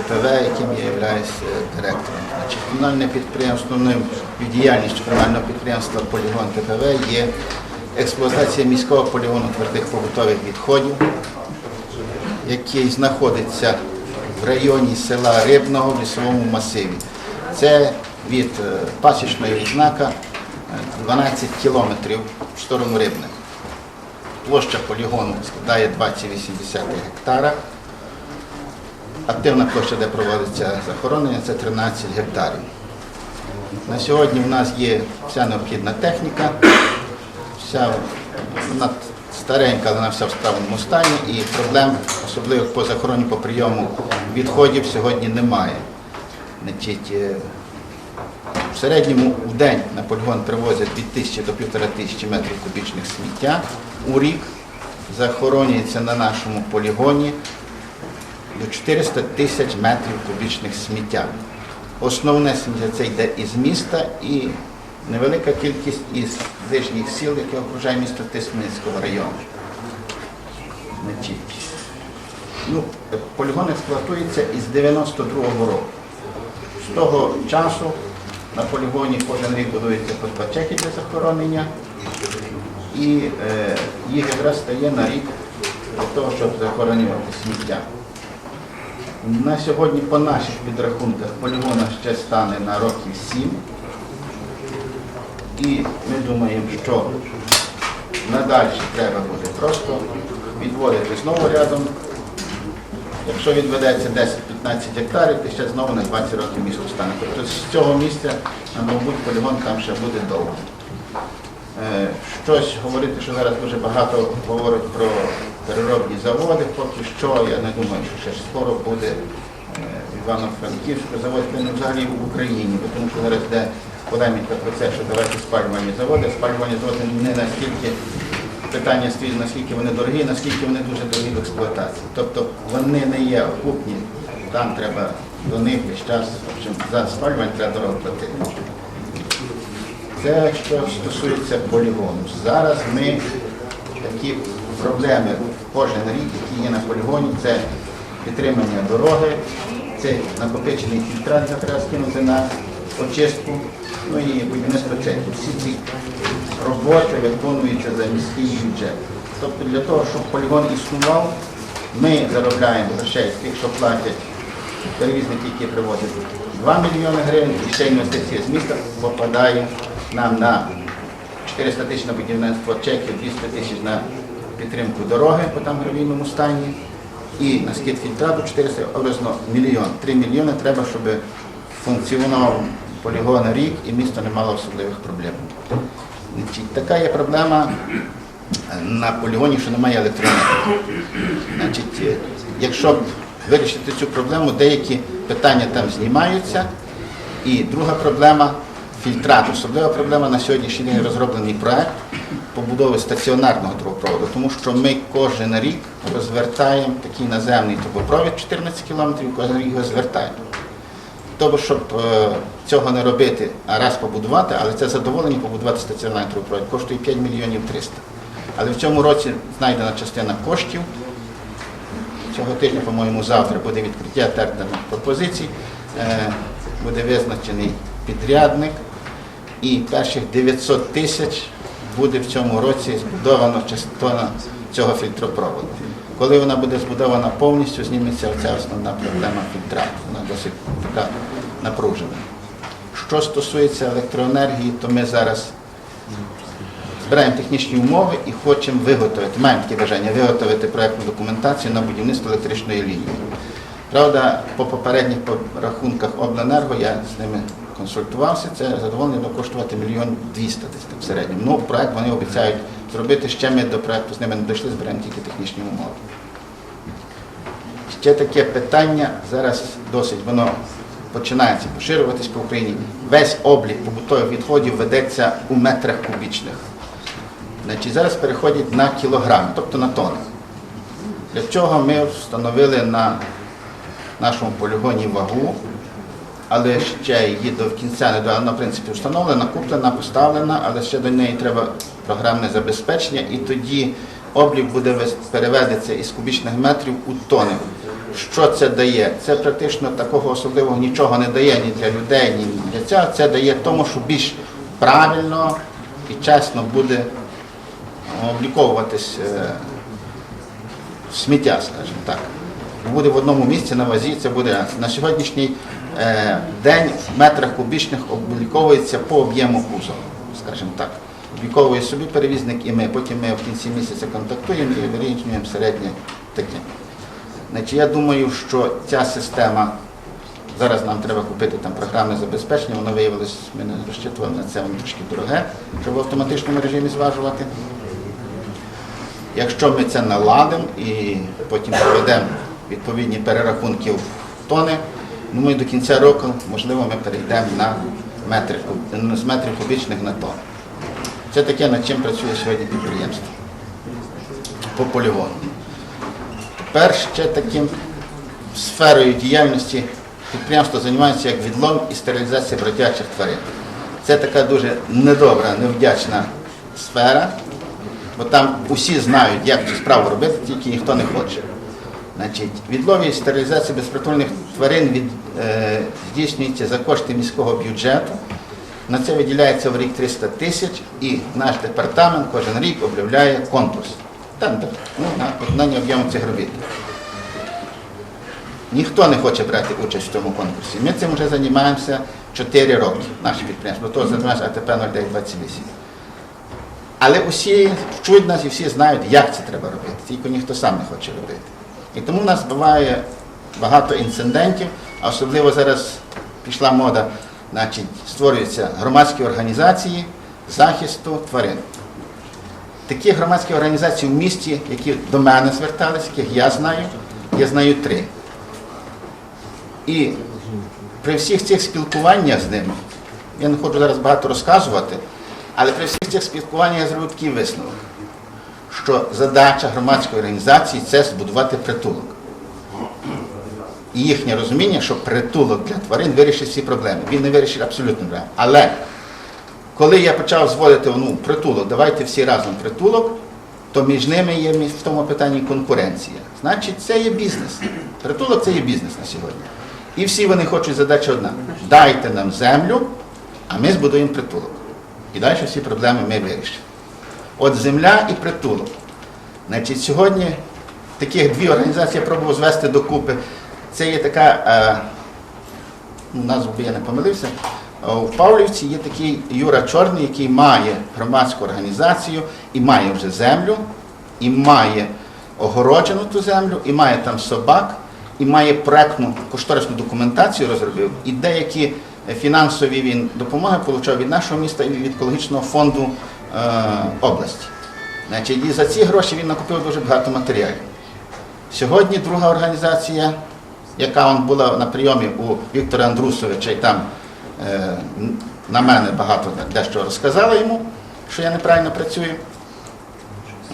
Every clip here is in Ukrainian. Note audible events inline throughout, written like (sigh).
ТПВ, яким я являюсь е, директором. Значить, комунальне підприємство, основною діяльністю комунального підприємства Полігон ТПВ є експлуатація міського полігону твердих побутових відходів, який знаходиться в районі села Рибного в лісовому масиві. Це від е, пасічної відзнака е, 12 кілометрів в сторону Рибне. Площа полігону складає 20,8 гектара. Активна площа, де проводиться захоронення, це 13 гектарів. На сьогодні в нас є вся необхідна техніка, вся вона старенька, вона вся в справному стані і проблем, особливо по захороненню, по прийому відходів сьогодні немає. Значить, е, в середньому в день на полігон привозять від 1000 до 1500 метрів кубічних сміття. У рік захоронюється на нашому полігоні до 400 тисяч метрів кубічних сміття. Основне сміття це йде із міста і невелика кількість із ближніх сіл, яке окружає місто Тисменського району. Значить, ну, полігон експлуатується із 92-го року. З того часу на полігоні кожен рік будується по для захоронення, і е, їх якраз стає на рік для того, щоб захоронювати сміття. На сьогодні по наших підрахунках полігона ще стане на років 7. І ми думаємо, що надалі треба буде просто відводити знову рядом. Якщо відведеться 10-15 гектарів, то ще знову на 20 років місто стане. Тобто з цього місця, мабуть, полігон там ще буде довго. Е, Щось говорити, що зараз дуже багато говорять про переробні заводи, поки що я не думаю, що ще скоро буде е, Івано-Франківську завод, не взагалі в Україні, тому що зараз йде полеміка про це, що давайте спалювальні заводи. Спалювальні заводи не настільки питання стоїть, наскільки вони дорогі, наскільки вони дуже дорогі в експлуатації. Тобто вони не є окупні, там треба до них весь час, в общем, за спалювання треба дорого платити. Це що стосується полігону. Зараз ми такі проблеми кожен рік, які є на полігоні, це підтримання дороги, це накопичений фільтрат, який треба скинути на очистку, ну і будівництво чеків. Всі ці роботи виконуються за міський бюджет. Тобто для того, щоб полігон існував, ми заробляємо грошей з тих, що платять перевізники, які привозять 2 мільйони гривень, і ще інвестиція з міста попадає нам на 400 тисяч на будівництво чеків, 200 тисяч на підтримку дороги по там гравійному стані і на скид фільтрату 400, образно мільйон. 3 мільйони треба, щоб функціонував полігон рік і місто не мало особливих проблем. Така є проблема на полігоні, що немає електроенергії. Якщо б вирішити цю проблему, деякі питання там знімаються. І друга проблема фільтрат. Особлива проблема на сьогоднішній день розроблений проект побудови стаціонарного трубопроводу, тому що ми кожен рік розвертаємо такий наземний трубопровід 14 кілометрів, кожен рік його звертаємо. Тобто, щоб е, цього не робити, а раз побудувати, але це задоволення побудувати стаціонарний трубопровід, коштує 5 мільйонів 300. Але в цьому році знайдена частина коштів. Цього тижня, по-моєму, завтра буде відкриття тендерних пропозицій, е, буде визначений підрядник і перших 900 тисяч буде в цьому році збудовано частина цього фільтропроводу. Коли вона буде збудована повністю, зніметься оця основна проблема фільтрату. Вона досить така напружена. Що стосується електроенергії, то ми зараз збираємо технічні умови і хочемо виготовити, маємо таке бажання виготовити проєктну документацію на будівництво електричної лінії. Правда, по попередніх рахунках обленерго я з ними консультувався, це задоволення буде коштувати мільйон двісті десь там в середньому. Ну, проєкт вони обіцяють зробити, ще ми до проєкту з ними не дійшли, збираємо тільки технічні умови. Ще таке питання, зараз досить воно починається поширюватись по Україні. Весь облік побутових відходів ведеться у метрах кубічних. Значить, зараз переходять на кілограм, тобто на тони. Для чого ми встановили на нашому полігоні вагу але ще її до кінця не доведено, в принципі, встановлена, куплена, поставлена, але ще до неї треба програмне забезпечення, і тоді облік буде переведеться із кубічних метрів у тони. Що це дає? Це практично такого особливого нічого не дає ні для людей, ні для цього. Це дає тому, що більш правильно і чесно буде обліковуватись е, сміття, скажімо так. Буде в одному місці на вазі, це буде на сьогоднішній е, день в метрах кубічних обліковується по об'єму кузова, скажімо так. Обліковує собі перевізник і ми. Потім ми в кінці місяця контактуємо і вирішуємо середнє таке. Значить, я думаю, що ця система, зараз нам треба купити там програмне забезпечення, воно виявилось, ми не розчитували на це, воно трошки дороге, щоб в автоматичному режимі зважувати. Якщо ми це наладимо і потім проведемо відповідні перерахунки в тони, ну ми до кінця року, можливо, ми перейдемо на метри, з метрів кубічних на тонн. Це таке, над чим працює сьогодні підприємство по полігону. Тепер ще таким сферою діяльності підприємство займається як відлов і стерилізація бродячих тварин. Це така дуже недобра, невдячна сфера, бо там усі знають, як цю справу робити, тільки ніхто не хоче. Значить, відлов і стерилізація безпритульних тварин від, е, здійснюється за кошти міського бюджету. На це виділяється в рік 300 тисяч, і наш департамент кожен рік об'являє конкурс. Там, ну, на виконання об'єму цих робіт. Ніхто не хоче брати участь в цьому конкурсі. Ми цим вже займаємося 4 роки, наше підприємство. То займаємося АТП 0928. Але усі чують нас і всі знають, як це треба робити, тільки ніхто сам не хоче робити. І тому в нас буває багато інцидентів, а особливо зараз пішла мода, значить, створюються громадські організації захисту тварин. Такі громадські організації в місті, які до мене зверталися, яких я знаю, я знаю три. І при всіх цих спілкуваннях з ними, я не хочу зараз багато розказувати, але при всіх цих спілкуваннях я зроблю такий висновок, що задача громадської організації це збудувати притулок. І їхнє розуміння, що притулок для тварин вирішить всі проблеми. Він не вирішить абсолютно проблеми. Але коли я почав зводити ну, притулок, давайте всі разом притулок, то між ними є в тому питанні конкуренція. Значить, це є бізнес. Притулок це є бізнес на сьогодні. І всі вони хочуть задача одна: дайте нам землю, а ми збудуємо притулок. І далі всі проблеми ми вирішимо. От земля і притулок. Значить, сьогодні таких дві організації я пробував звести докупи. Це є така, е, ну, назву би я не помилився. Е, В Павлівці є такий Юра Чорний, який має громадську організацію і має вже землю, і має огороджену ту землю, і має там собак, і має проектну кошторисну документацію розробив, і деякі фінансові він допомоги отримав від нашого міста і від екологічного фонду області. Значить, і за ці гроші він накупив дуже багато матеріалів. Сьогодні друга організація, яка була на прийомі у Віктора Андрусовича, і там е, на мене багато дещо розказала йому, що я неправильно працюю.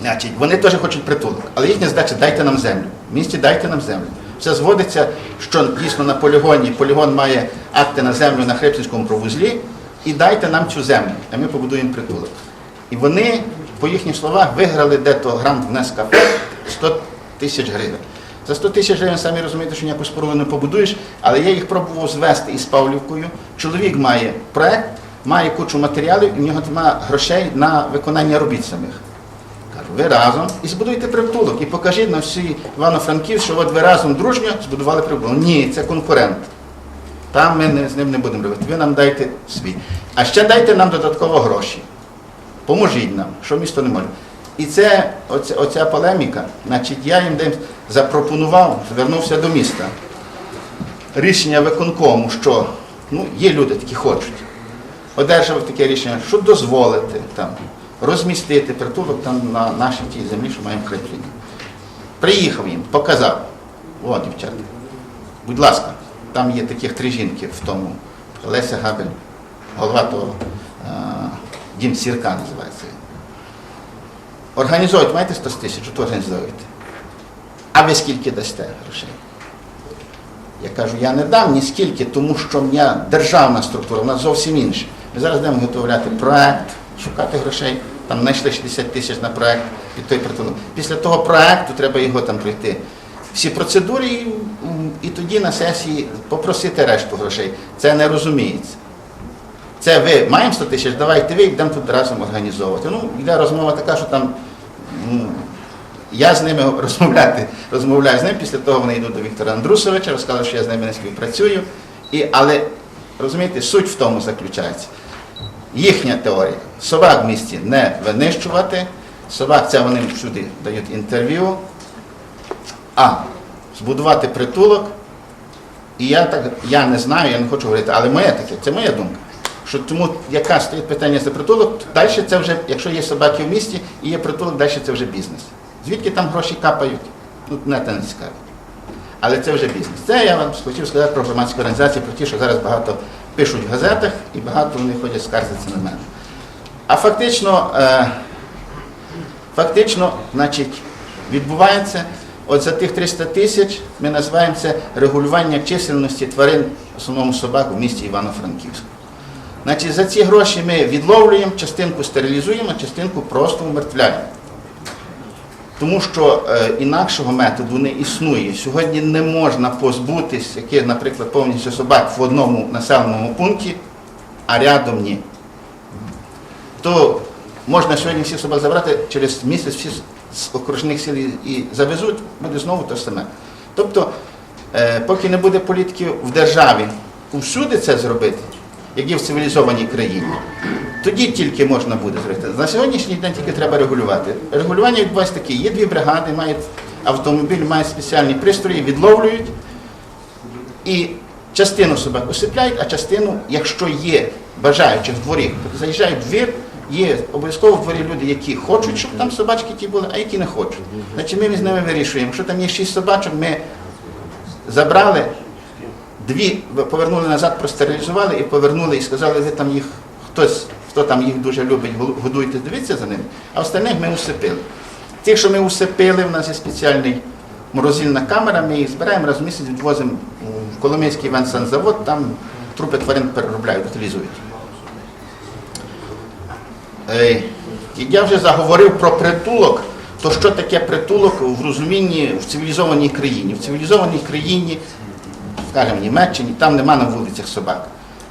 Значить, вони теж хочуть притулок, але їхня задача дайте нам землю. В місті дайте нам землю. Все зводиться, що дійсно на полігоні полігон має акти на землю на Хребсинському провузлі, і дайте нам цю землю, а ми побудуємо притулок. І вони, по їхніх словах, виграли дето грант в Нескафе 100 тисяч гривень. За 100 тисяч гривень, самі розумієте, що ніяку споруду не побудуєш, але я їх пробував звести із Павлівкою. Чоловік має проект, має кучу матеріалів, і в нього немає грошей на виконання робіт самих. Кажу, ви разом і збудуйте притулок. І покажіть на всі Івано-Франків, що от ви разом дружньо збудували притулок. Ні, це конкурент. Там ми не, з ним не будемо робити. Ви нам дайте свій. А ще дайте нам додатково гроші. Поможіть нам, що місто не може. І це оця, оця полеміка, значить, я їм десь запропонував, звернувся до міста. Рішення виконкому, що ну, є люди, які хочуть. Одержав таке рішення, що дозволити там, розмістити притулок там на нашій тій землі, що маємо кріплення. Приїхав їм, показав. О, дівчата, будь ласка, там є таких три жінки в тому. Леся Габель, голова того дім сірка називається. він. Організують, маєте 100 тисяч, то організуєте. А ви скільки дасте грошей? Я кажу, я не дам ні скільки, тому що в мене державна структура, вона зовсім інша. Ми зараз будемо готувати проект, шукати грошей. Там знайшли 60 тисяч на проект під той притулок. Після того проекту треба його там пройти. Всі процедури, і, і тоді на сесії попросити решту грошей. Це не розуміється. Це ви маємо 100 тисяч, давайте ви йдемо тут разом організовувати. Ну, йде розмова така, що там м, я з ними (laughs) розмовляти, розмовляю з ним, після того вони йдуть до Віктора Андрусовича, розказують, що я з ними не співпрацюю. І, але розумієте, суть в тому заключається. Їхня теорія. Собак в місті не винищувати, собак це вони всюди дають інтерв'ю, а збудувати притулок. І я так я не знаю, я не хочу говорити, але моє таке, це моя думка. Що тому, яка стоїть питання за притулок, далі це вже, якщо є собаки в місті і є притулок, далі це вже бізнес. Звідки там гроші капають, ну мене це не цікавить. Але це вже бізнес. Це я вам хотів сказати про громадські організації, про ті, що зараз багато пишуть в газетах і багато вони ходять скаржитися на мене. А фактично, е, фактично, значить, відбувається, от за тих 300 тисяч ми називаємо це регулювання чисельності тварин, в основному собак у місті Івано-Франківську. Значить, за ці гроші ми відловлюємо, частинку стерилізуємо, частинку просто умертвляємо. Тому що е, інакшого методу не існує. Сьогодні не можна позбутись, яке, наприклад, повністю собак в одному населеному пункті, а рядом ні. То можна сьогодні всіх собак забрати, через місяць всі з- окружних сіл і- завезуть, буде знову те саме. Тобто, е, поки не буде політики в державі всюди це зробити, як є в цивілізованій країні, тоді тільки можна буде зробити. На сьогоднішній день тільки треба регулювати. Регулювання відбувається таке. Є дві бригади, мають автомобіль, мають спеціальні пристрої, відловлюють і частину собак усипляють, а частину, якщо є бажаючих в дворі, заїжджають в двір, є обов'язково в дворі люди, які хочуть, щоб там собачки ті були, а які не хочуть. Значить, ми з ними вирішуємо. Якщо там є шість собачок, ми забрали, дві повернули назад, простерилізували і повернули, і сказали, ви там їх хтось, хто там їх дуже любить, годуйте, дивіться за ними, а остальних ми усипили. Тих, що ми усипили, в нас є спеціальний морозильна камера, ми їх збираємо раз в місяць, відвозимо в Коломийський венсанзавод, там трупи тварин переробляють, утилізують. Я вже заговорив про притулок, то що таке притулок в розумінні в цивілізованій країні? В цивілізованій країні, скажімо, в Німеччині, там нема на вулицях собак.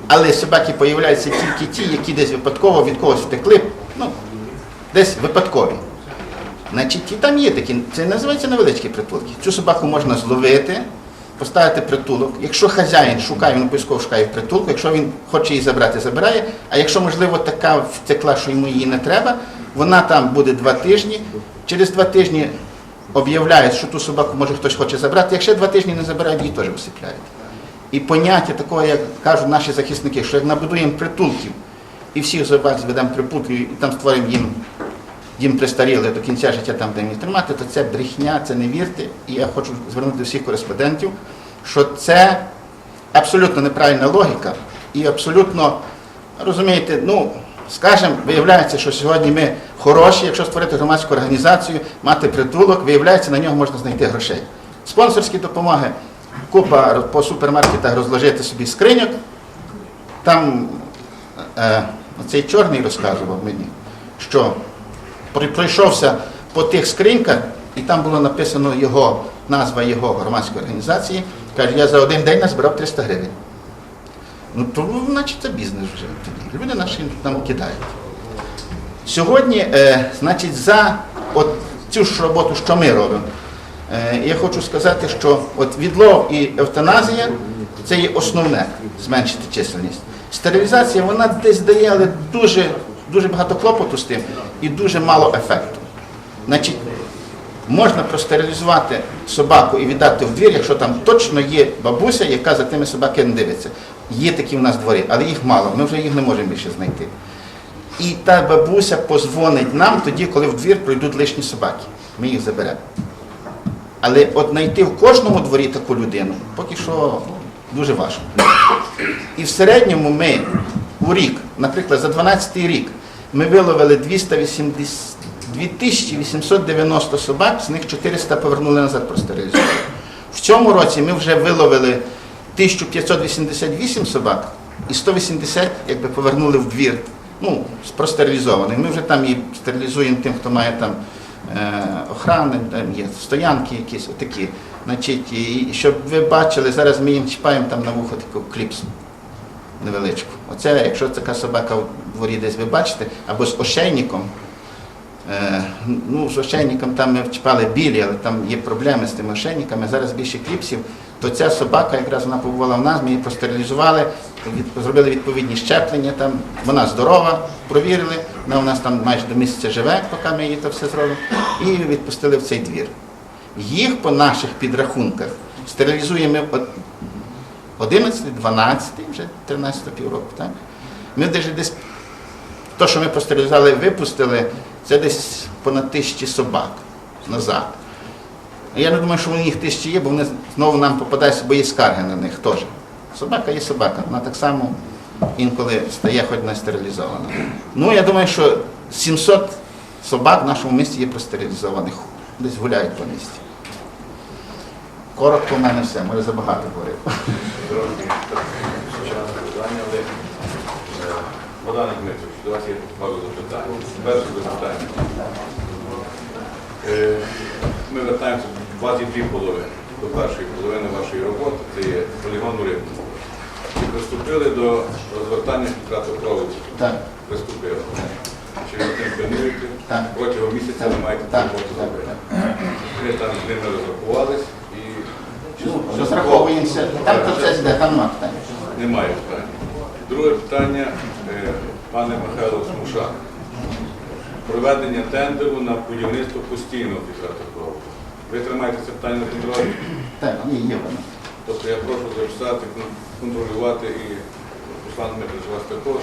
Але собаки появляються тільки ті, які десь випадково від когось втекли, ну, десь випадкові. Значить, і там є такі, це називається невеличкі притулки. Цю собаку можна зловити, поставити притулок. Якщо хазяїн шукає, він обов'язково шукає притулку. Якщо він хоче її забрати, забирає. А якщо, можливо, така втекла, що йому її не треба, вона там буде два тижні. Через два тижні об'являють, що ту собаку може хтось хоче забрати. Якщо два тижні не забирають, її теж висипляють. І поняття такого, як кажуть наші захисники, що як набудуємо притулків і всіх собак зведемо притулків і там створимо їм дім престаріли до кінця життя там, де їх тримати, то це брехня, це не вірте. І я хочу звернути до всіх кореспондентів, що це абсолютно неправильна логіка і абсолютно, розумієте, ну, скажімо, виявляється, що сьогодні ми хороші, якщо створити громадську організацію, мати притулок, виявляється, на нього можна знайти грошей. Спонсорські допомоги, купа по супермаркетах розложити собі скриньок, там е, цей чорний розказував мені, що пройшовся по тих скриньках, і там було написано його, назва його громадської організації. Каже, я за один день назбирав 300 гривень. Ну, то, ну, значить, це бізнес вже тоді. Люди наші нам кидають. Сьогодні, е, значить, за от цю ж роботу, що ми робимо, е, я хочу сказати, що от відлов і евтаназія це є основне зменшити чисельність. Стерилізація вона десь дає, але дуже, дуже багато клопоту з тим і дуже мало ефекту. Значить, можна простерилізувати собаку і віддати в двір, якщо там точно є бабуся, яка за тими собаками не дивиться. Є такі в нас дворі, але їх мало, ми вже їх не можемо більше знайти. І та бабуся позвонить нам тоді, коли в двір пройдуть лишні собаки. Ми їх заберемо. Але от знайти в кожному дворі таку людину поки що дуже важко. І в середньому ми у рік, наприклад, за 12 рік, ми виловили 280, 2890 собак, з них 400 повернули назад простерилізували. В цьому році ми вже виловили 1588 собак і 180 якби повернули в двір. Ну, простерилізованих. Ми вже там і стерилізуємо тим, хто має там е, охрани, там є стоянки якісь отакі. Значить, і щоб ви бачили, зараз ми їм чіпаємо там на вухо таку кліпсу невеличку. Оце, якщо така собака в дворі десь ви бачите, або з ошейником, Е, Ну, з ошейником там ми вчіпали білі, але там є проблеми з тими ошейниками. Зараз більше кліпсів. То ця собака, якраз вона побувала в нас, ми її простерилізували, від- зробили відповідні щеплення. Там. Вона здорова, провірили. Вона у нас там майже до місяця живе, поки ми її то все зробимо. І відпустили в цей двір. Їх по наших підрахунках стерилізуємо 11, 12, вже 13 півроку. Так? Ми десь десь то, що ми постерилізували, випустили, це десь понад тисячі собак назад. Я не думаю, що у них тисячі є, бо вони знову нам попадаються, бо є скарги на них теж. Собака є собака, вона так само інколи стає хоч не стерилізована. Ну, я думаю, що 700 собак в нашому місті є простерилізованих, десь гуляють по місті. Коротко в мене все, може забагато говорив. Е, Богдан Дмитрович, до вас є пару запитань. Перше запитання. Е, Ми вертаємося, у вас є дві половини. До першої половини вашої роботи, це є полігон у Рибному. Чи приступили до розвертання крові? Так, Приступили. Чи ви тим плануєте? Так. Протягом місяця ви маєте цю так, роботу так, зробити. Ми там з ними розрахувались і Ну, Розраховуємося. Там процес йде, там нема питань. Немає питань. Друге питання, е, пане Михайло Смушак. Проведення тендеру на будівництво постійного фізратокрову. Ви тримаєте це питання на контролі? Так, ні, є воно. Тобто я прошу записати, контролювати і Руслан Дмитрович вас також,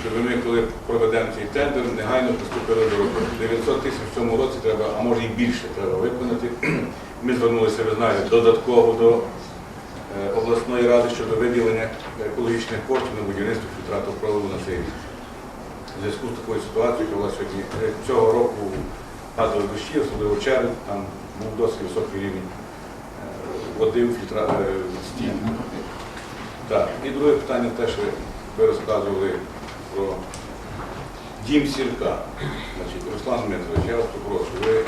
щоб ми, коли проведемо цей тендер, негайно приступили до роботи. 900 тисяч в цьому році треба, а може і більше треба виконати. Ми звернулися, ви знаєте, додатково до е, обласної ради щодо виділення екологічних коштів на будівництво фільтрату проводу на цей рік. В зв'язку з такою ситуацією, у нас сьогодні е, цього року падали дощі, особливо червень, там був досить високий рівень е, води у фільтра е, стін. Так, і друге питання теж ви, розказували про дім сірка. Значить, Руслан Дмитрович, я вас попрошу, ви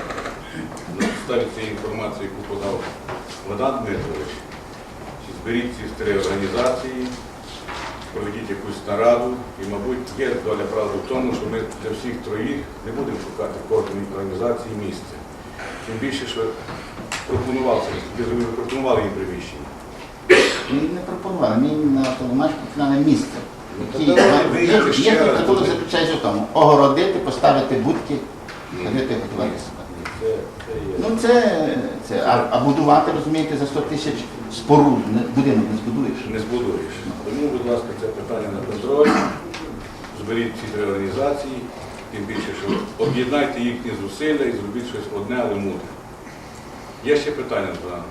на підставі цієї яку подав Водан Дмитрович, зберіть ці три організації, проведіть якусь нараду, і, мабуть, є доля правди в тому, що ми для всіх троїх не будемо шукати кожній організації місце. Тим більше, що пропонувався, пропонували їм приміщення. Ми не пропонували, ми на автоматику фінальне місце. Ну, Які є- є тому. Огородити, поставити будки, ходити готуватися. Це, це є. Ну це, це а, а будувати, розумієте, за 100 тисяч споруд, не- будинок не збудуєш. не збудуєш. Тому, будь ласка, це питання на контроль. Зберіть ці три організації, тим більше, що об'єднайте їхні зусилля і зробіть щось одне, але мудре. Є ще питання, Богдан?